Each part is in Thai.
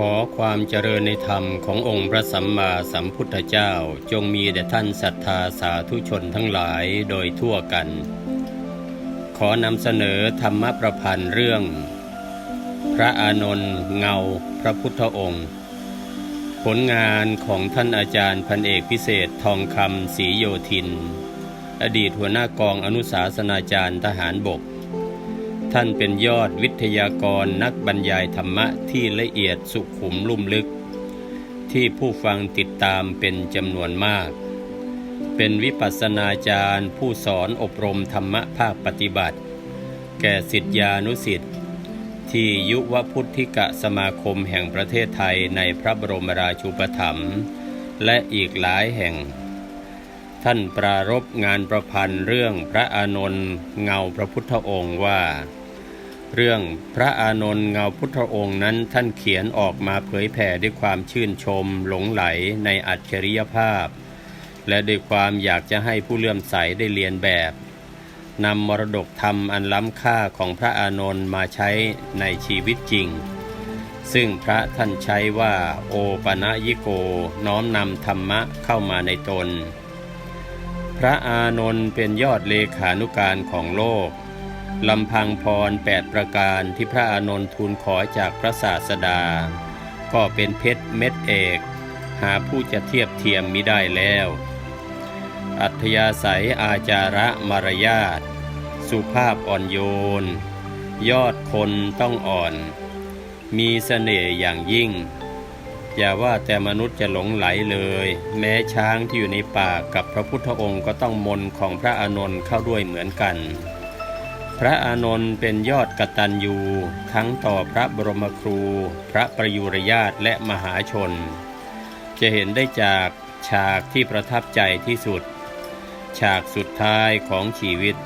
ขอความเจริญในธรรมขององค์พระสัมมาสัมพุทธเจ้าจงมีแด่ท่านศรัทธาสาธุชนทั้งหลายโดยทั่วกัน ขอนำเสนอธรรมประพันธ์เรื่อง พระอานนท์เงาพระพุทธองค์ ผลงานของท่านอาจารย์พันเอกพิเศษทองคำศรีโยธิน อดีตหัวหน้ากองอนุสาสนาจารย์ทหารบก ท่านเป็นยอดวิทยากรนักบรรยายธรรมะที่ละเอียดสุขุมลุ่มลึก ที่ผู้ฟังติดตามเป็นจำนวนมาก เป็นวิปัสสนาจารย์ผู้สอนอบรมธรรมะภาคปฏิบัติ แก่สิทธิานุสิทธิ์ที่ยุวพุทธิกะสมาคมแห่งประเทศไทยในพระบรมราชูปถัมภ์และอีกหลายแห่ง ท่านปรารบงานประพันธ์เรื่องพระอานนท์เงาพระพุทธองค์ว่า เรื่องพระอานนท์เงาพุทธองค์นั้นท่านเขียนออกมาเผยแผ่ด้วยความชื่นชม หลงไหลในอัจฉริยภาพ และด้วยความอยากจะให้ผู้เลื่อมใสได้เรียนแบบนำมรดกธรรมอันล้ำค่าของพระอานนท์มาใช้ในชีวิตจริง ซึ่งพระท่านใช้ว่าโอปะนะยิโกน้อมนำธรรมะเข้ามาในตน พระอานนท์เป็นยอดเลขานุการของโลก ลำพังพรแปดประการที่พระอานนท์ทูลขอจากพระศาสดา ก็เป็นเพชรเม็ดเอก หาผู้จะเทียบเทียมมิได้แล้ว อัธยาศัยอาจาระมารยาทสุภาพอ่อนโยน ยอดคนต้องอ่อน มีเสน่ห์อย่างยิ่ง อย่าว่าแต่มนุษย์จะหลงไหลเลย แม้ช้างที่อยู่ในป่ากับพระพุทธองค์ก็ต้องมนของพระอานนท์เข้าด้วยเหมือนกัน พระอานนท์เป็นยอดกตัญญูทั้งต่อพระบรมครู พระประยุรญาตและมหาชน จะเห็นได้จากฉากที่ประทับใจที่สุด ฉากสุดท้ายของชีวิต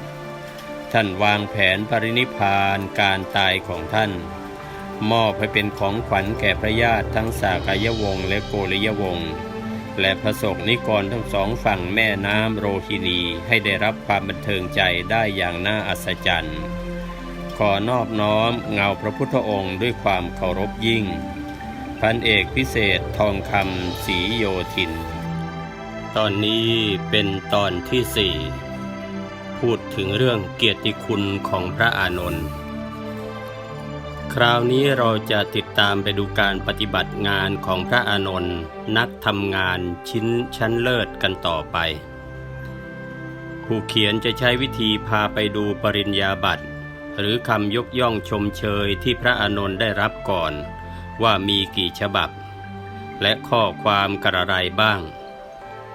ท่านวางแผนปรินิพานการตายของท่าน มอบให้เป็นของขวัญแก่พระญาติทั้งสากายวงศ์และโกริยวงศ์ และพระสงฆ์นิกรทั้งสองฝั่งแม่น้ำโรฮินีให้ได้รับความบันเทิงใจได้อย่างน่าอัศจรรย์ ขอนอบน้อมเงาพระพุทธองค์ด้วยความเคารพยิ่ง พันเอกพิเศษทองคำศรีโยธิน ตอนนี้เป็นตอนที่สี่พูดถึงเรื่องเกียรติคุณของพระอานนท์ คราวนี้เราจะติดตามไปดูการปฏิบัติงานของพระอานนท์นักทำงานชิ้นชั้นเลิศกันต่อไป ผู้เขียนจะใช้วิธีพาไปดูปริญญาบัตรหรือคำยกย่องชมเชยที่พระอานนท์ได้รับก่อน ว่ามีกี่ฉบับ และข้อความกระไรบ้าง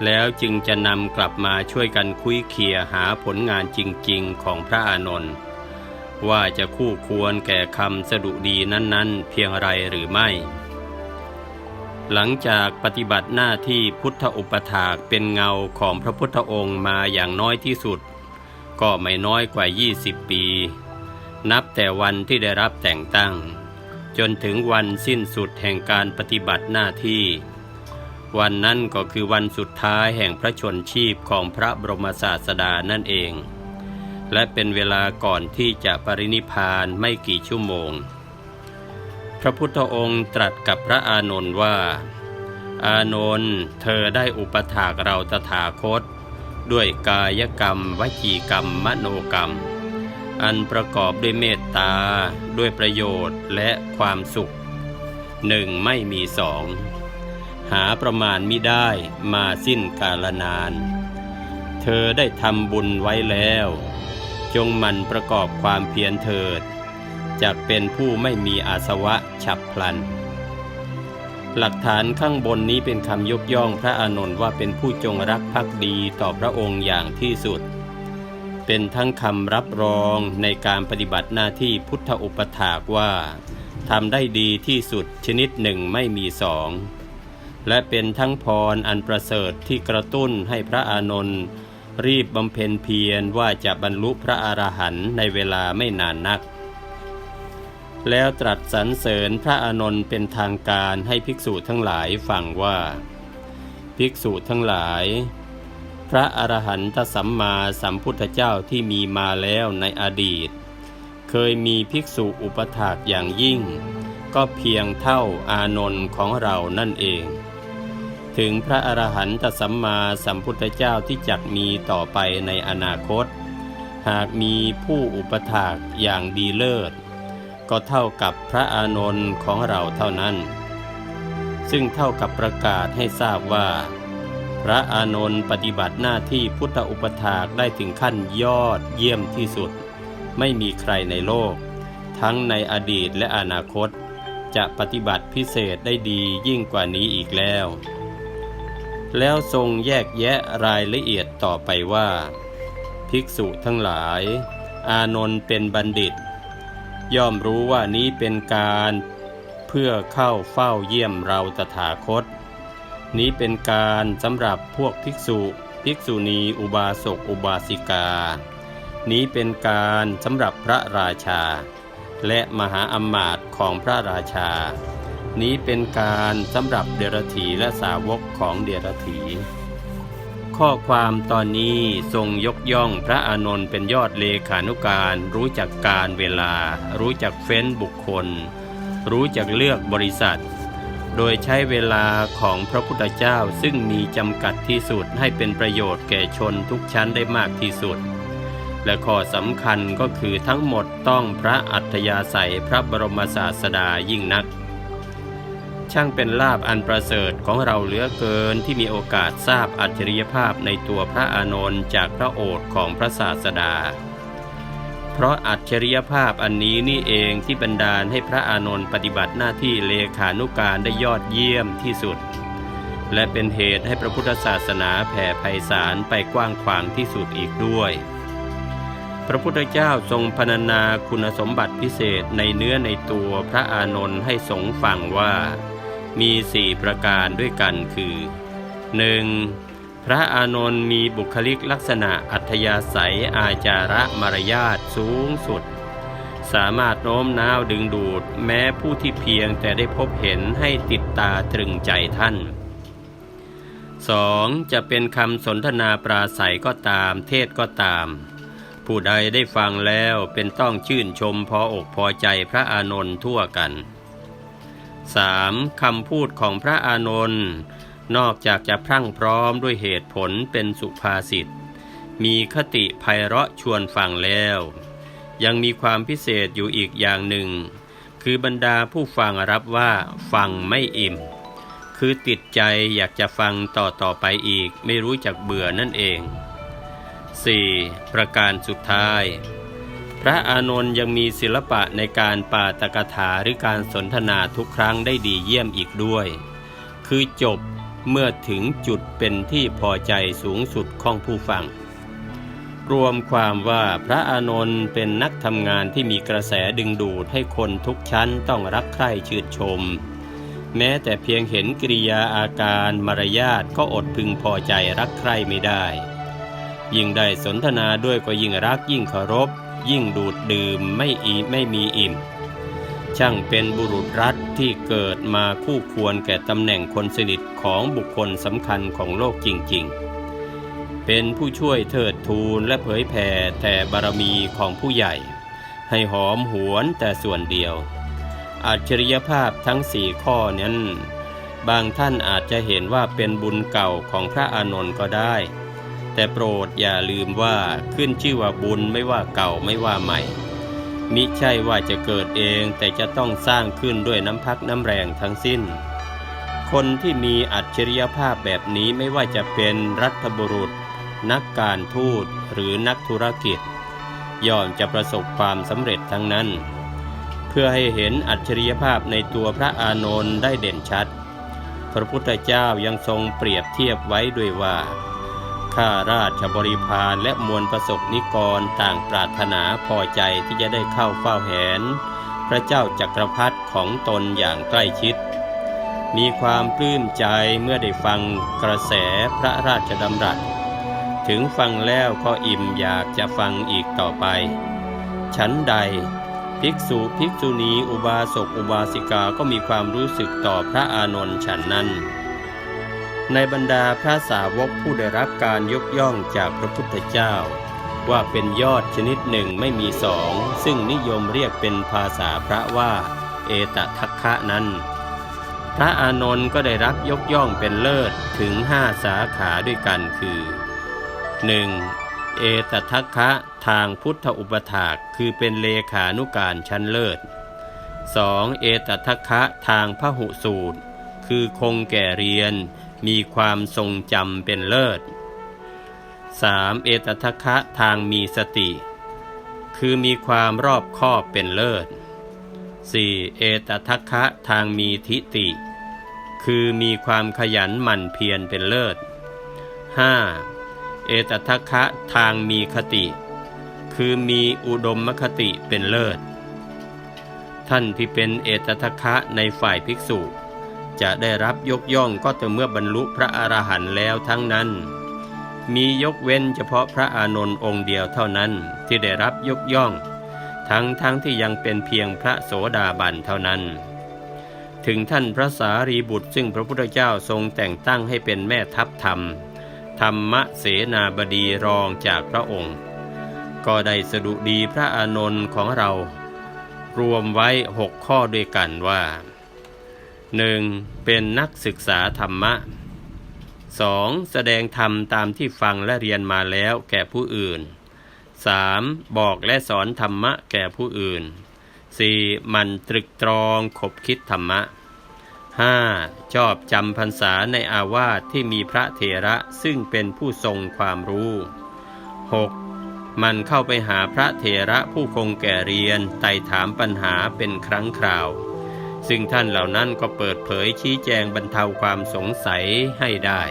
แล้วจึงจะนำกลับมาช่วยกันคุยเคียหาผลงานจริงๆของพระอานนท์ ว่าจะคู่ควรแก่คำสดุดีนั้น ๆ เพียงไรหรือไม่ หลังจากปฏิบัติหน้าที่พุทธอุปถากเป็นเงาของพระพุทธองค์มาอย่างน้อยที่สุด ก็ไม่น้อยกว่า 20 ปี นับแต่วันที่ได้รับแต่งตั้ง จนถึงวันสิ้นสุดแห่งการปฏิบัติหน้าที่ วันนั้นก็คือวันสุดท้ายแห่งพระชนชีพของพระบรมศาสดานั่นเอง และเป็นเวลาก่อนที่จะปรินิพานไม่กี่ชั่วโมง พระพุทธองค์ตรัสกับพระอานนท์ว่า อานนท์เธอได้อุปถากเราตถาคต ด้วยกายกรรม วจีกรรม มโนกรรม อันประกอบด้วยเมตตา ด้วยประโยชน์และความสุขหนึ่งไม่มีสองหาประมาณมิได้มาสิ้นกาลนาน เธอได้ทำบุญไว้แล้ว จงมันประกอบความเพียรเถิดจะเป็นผู้ไม่มีอาสวะฉับพลัน หลักฐานข้างบนนี้เป็นคำยกย่องพระอานนท์ว่าเป็นผู้จงรักภักดีต่อพระองค์อย่างที่สุด เป็นทั้งคำรับรองในการปฏิบัติหน้าที่พุทธอุปถากว่าทำได้ดีที่สุดชนิดหนึ่งไม่มีสอง และเป็นทั้งพรอันประเสริฐที่กระตุ้นให้พระอานนท์ รีบบำเพ็ญเพียรว่าจะบรรลุพระอรหันต์ในเวลาไม่นานนัก แล้วตรัสสรรเสริญพระอานนท์เป็นทางการให้ภิกษุทั้งหลายฟังว่า ภิกษุทั้งหลาย พระอรหันตสัมมาสัมพุทธเจ้าที่มีมาแล้วในอดีต เคยมีภิกษุอุปถากอย่างยิ่ง ก็เพียงเท่าอานนท์ของเรานั่นเอง ถึงพระอรหันตสัมมาสัมพุทธเจ้าที่จักมีต่อไปในอนาคต หากมีผู้อุปถากอย่างดีเลิศ ก็เท่ากับพระอานนท์ของเราเท่านั้น ซึ่งเท่ากับประกาศให้ทราบว่า พระอานนท์ปฏิบัติหน้าที่พุทธอุปถากได้ถึงขั้นยอดเยี่ยมที่สุด ไม่มีใครในโลก ทั้งในอดีตและอนาคต จะปฏิบัติพิเศษได้ดียิ่งกว่านี้อีกแล้ว แล้วทรงแยกแยะรายละเอียดต่อไปว่า ภิกษุทั้งหลาย อานนท์เป็นบัณฑิต ย่อมรู้ว่านี้เป็นการเพื่อเข้าเฝ้าเยี่ยมเราตถาคต นี้เป็นการสำหรับพวกภิกษุ ภิกษุณีอุบาสกอุบาสิกา นี้เป็นการสำหรับพระราชา และมหาอมาตย์ของพระราชา นี้เป็นการสำหรับเดรถีและสาวกของเดรถี ข้อความตอนนี้ทรงยกย่องพระอานนท์เป็นยอดเลขานุการ รู้จักการเวลา รู้จักเฟ้นบุคคล รู้จักเลือกบริษัท โดยใช้เวลาของพระพุทธเจ้าซึ่งมีจำกัดที่สุดให้เป็นประโยชน์แก่ชนทุกชั้นได้มากที่สุดและข้อสำคัญก็คือทั้งหมดต้องพระอัธยาศัยพระบรมศาสดายิ่งนัก ช่างเป็นลาบอันประเสริฐของเราเหลือเกินที่มีโอกาสทราบอัจฉริยภาพในตัวพระอานนท์จากพระโอษฐ์ของพระศาสดา เพราะอัจฉริยภาพอันนี้นี่เองที่บันดาลให้พระอานนท์ปฏิบัติหน้าที่เลขานุการได้ยอดเยี่ยมที่สุด และเป็นเหตุให้พระพุทธศาสนาแผ่ไพศาลไปกว้างขวางที่สุดอีกด้วยพระพุทธเจ้าทรงพรรณนาคุณสมบัติพิเศษในเนื้อในตัวพระอานนท์ให้สงฟังว่า มีสี่ประการด้วยกันคือ 1. พระอานนท์มีบุคลิกลักษณะอัธยาศัยอาจาระมารยาทสูงสุด สามารถโน้มน้าวดึงดูดแม้ผู้ที่เพียงแต่ได้พบเห็นให้ติดตาตรึงใจท่าน 2. จะเป็นคำสนทนาปราศัยก็ตามเทศก็ตาม ผู้ใดได้ฟังแล้วเป็นต้องชื่นชมพออกพอใจพระอานนท์ทั่วกัน 3. คำพูดของพระอานนท์นอกจากจะพรั่งพร้อมด้วยเหตุผลเป็นสุภาษิต มีคติไพเราะชวนฟังแล้ว ยังมีความพิเศษอยู่อีกอย่างหนึ่ง คือบรรดาผู้ฟังรับว่าฟังไม่อิ่ม คือติดใจอยากจะฟังต่อต่อไปอีกไม่รู้จักเบื่อนั่นเอง 4. ประการสุดท้าย พระอานนท์ยังมีศิลปะในการปาตกถาหรือการสนทนาทุกครั้งได้ดีเยี่ยมอีกด้วย คือจบเมื่อถึงจุดเป็นที่พอใจสูงสุดของผู้ฟัง รวมความว่าพระอานนท์เป็นนักทำงานที่มีกระแสดึงดูดให้คนทุกชั้นต้องรักใคร่ชื่นชม แม้แต่เพียงเห็นกิริยาอาการมารยาทก็อดพึงพอใจรักใคร่ไม่ได้ ยิ่งได้สนทนาด้วยก็ยิ่งรักยิ่งเคารพ ยิ่งดูดดื่มไม่อีไม่มีอิ่ม ช่างเป็นบุรุษรัฐที่เกิดมาคู่ควรแก่ตำแหน่งคนสนิทของบุคคลสำคัญของโลกจริง ๆ เป็นผู้ช่วยเทิดทูนและเผยแผ่แต่บารมีของผู้ใหญ่ ให้หอมหวนแต่ส่วนเดียว อัจฉริยภาพทั้งสี่ข้อนั้นบางท่านอาจจะเห็นว่าเป็นบุญเก่าของพระอานนท์ก็ได้ แต่โปรดอย่าลืมว่าขึ้นชื่อว่าบุญไม่ว่าเก่าไม่ว่าใหม่ มิใช่ว่าจะเกิดเองแต่จะต้องสร้างขึ้นด้วยน้ำพักน้ำแรงทั้งสิ้น คนที่มีอัจฉริยภาพแบบนี้ไม่ว่าจะเป็นรัฐบุรุษ นักการทูตหรือนักธุรกิจ ย่อมจะประสบความสำเร็จทั้งนั้น เพื่อให้เห็นอัจฉริยภาพในตัวพระอานนท์ได้เด่นชัด พระพุทธเจ้ายังทรงเปรียบเทียบไว้ด้วยว่า ข้าราชบริพารและมวลประสบนิกรต่างปรารถนาพอใจที่จะได้เข้าเฝ้าแหน พระเจ้าจักรพรรดิของตนอย่างใกล้ชิด มีความปลื้มใจเมื่อได้ฟังกระแสพระราชดำรัส ถึงฟังแล้วก็อิ่มอยากจะฟังอีกต่อไปฉันใดภิกษุภิกษุณีอุบาสกอุบาสิกาก็มีความรู้สึกต่อพระอานนท์ฉันนั้น ในบรรดาพระสาวกผู้ได้รับการยกย่องจากพระพุทธเจ้า ว่าเป็นยอดชนิดหนึ่งไม่มีสอง ซึ่งนิยมเรียกเป็นภาษาพระว่า เอตทัคคะนั้น พระอานนท์ก็ได้รับยกย่องเป็นเลิศถึงห้าสาขาด้วยกันคือ 1. เอตทัคคะทางพุทธอุปถากคือเป็นเลขานุการชั้นเลิศ 2. เอตทัคคะทางพหุสูตร คือคงแก่เรียน มีความทรงจำเป็นเลิศ 3. เอตทัคคะทางมีสติ คือมีความรอบคอบเป็นเลิศ 4. เอตทัคคะทางมีทิฏฐิคือมีความขยันหมั่นเพียรเป็นเลิศ 5. เอตทัคคะทางมีคติ คือมีอุดมคติเป็นเลิศ ท่านที่เป็นเอตทัคคะในฝ่ายภิกษุ จะได้รับยกย่องก็แต่อเมื่อบรรลุพระอรหันต์แล้วทั้งนั้น มียกเว้นเฉพาะพระอานนท์องค์เดียวเท่านั้นที่ได้รับยกย่อง ทั้งทั้งที่ยังเป็นเพียงพระโสดาบันเท่านั้น ถึงท่านพระสารีบุตรซึ่งพระพุทธเจ้าทรงแต่งตั้งให้เป็นแม่ทัพธรรม ธรรมเสนาบดีรองจากพระองค์ ก็ได้สดุดีพระอานนท์ของเรา รวมไว้หกข้อด้วยกันว่า 1. เป็นนักศึกษาธรรมะ 2. แสดงธรรมตามที่ฟังและเรียนมาแล้วแก่ผู้อื่น 3. บอกและสอนธรรมะแก่ผู้อื่น 4. มันตรึกตรองขบคิดธรรมะ 5. ชอบจำพรรษาในอาวาสที่มีพระเถระซึ่งเป็นผู้ทรงความรู้ 6. มันเข้าไปหาพระเถระผู้คงแก่เรียนไต่ถามปัญหาเป็นครั้งคราว ซึ่งท่านเหล่านั้นก็เปิดเผยชี้แจงบรรเทาความสงสัยให้ได้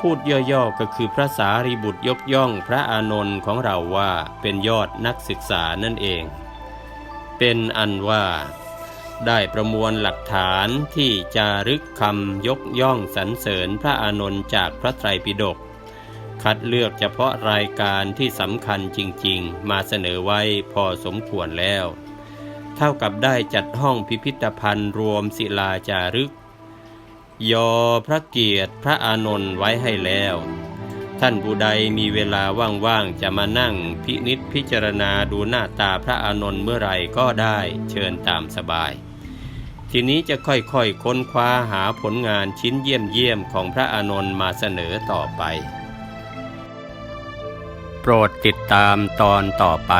พูดย่อๆก็คือพระสารีบุตรยกย่องพระอานนท์ของเราว่าเป็นยอดนักศึกษานั่นเอง เป็นอันว่า ได้ประมวลหลักฐานที่จารึกคำยกย่องสรรเสริญพระอานนท์จากพระไตรปิฎกคัดเลือกเฉพาะรายการที่สำคัญจริง ๆ มาเสนอไว้พอสมควรแล้ว ท่ากับได้จัดห้องพิพิธภัณฑ์รวมศิลาจารึก ยอพระเกียรติพระอานนท์ไว้ให้แล้ว ท่านผู้ใดมีเวลาว่างๆจะมานั่งพินิษพิจารณาดูหน้าตาพระอานนท์เมื่อไรก็ได้เชิญตามสบาย ทีนี้จะค่อยๆค้นคว้าหาผลงานชิ้นเยี่ยมๆของพระอานนท์มาเสนอต่อไป โปรดติดตามตอนต่อไป